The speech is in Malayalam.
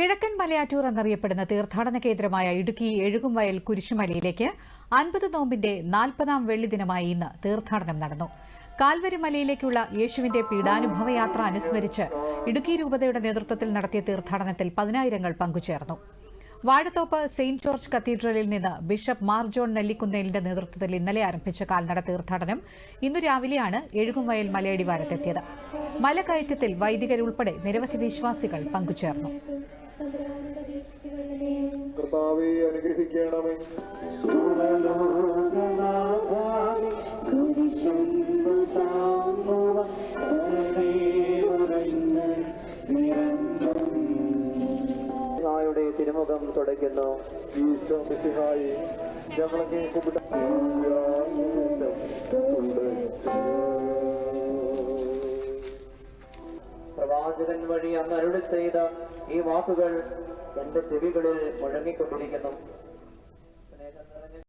കിഴക്കൻ മലയാറ്റൂർ എന്നറിയപ്പെടുന്ന തീർത്ഥാടന കേന്ദ്രമായ ഇടുക്കി എഴുകുംവയൽ കുരിശുമലയിലേക്ക് അൻപത് നോമ്പിന്റെ നാൽപ്പതാം വെള്ളി ദിനമായി ഇന്ന് തീർത്ഥാടനം നടന്നു. കാൽവരി മലയിലേക്കുള്ള യേശുവിന്റെ പീഡാനുഭവ യാത്ര അനുസ്മരിച്ച് ഇടുക്കി രൂപതയുടെ നേതൃത്വത്തിൽ നടത്തിയ തീർത്ഥാടനത്തിൽ പതിനായിരങ്ങൾ പങ്കുചേർന്നു. വാഴത്തോപ്പ് സെയിന്റ് ജോർജ് കത്തീഡ്രലിൽ നിന്ന് ബിഷപ്പ് മാർ ജോൺ നെല്ലിക്കുന്നേലിന്റെ നേതൃത്വത്തിൽ ഇന്നലെ ആരംഭിച്ച കാൽനട തീർത്ഥാടനം ഇന്നു രാവിലെയാണ് എഴുകുംവയൽ മലയടിവാരത്തെത്തിയത്. മലകയറ്റത്തിൽ വൈദികരുൾപ്പെടെ നിരവധി വിശ്വാസികൾ പങ്കുചേർന്നു. കർത്താവെ അനുഗ്രഹിക്കണമേ. തിരുമുഖം തുടയ്ക്കുന്നു. ഈശോ മിശിഹായി ഞങ്ങളെ പ്രവാചകൻ വഴി അന്ന് അരുളി ചെയ്ത ഈ വാക്കുകൾ എന്റെ ചെവികളിൽ മുഴങ്ങിക്കൊണ്ടിരിക്കുന്നു.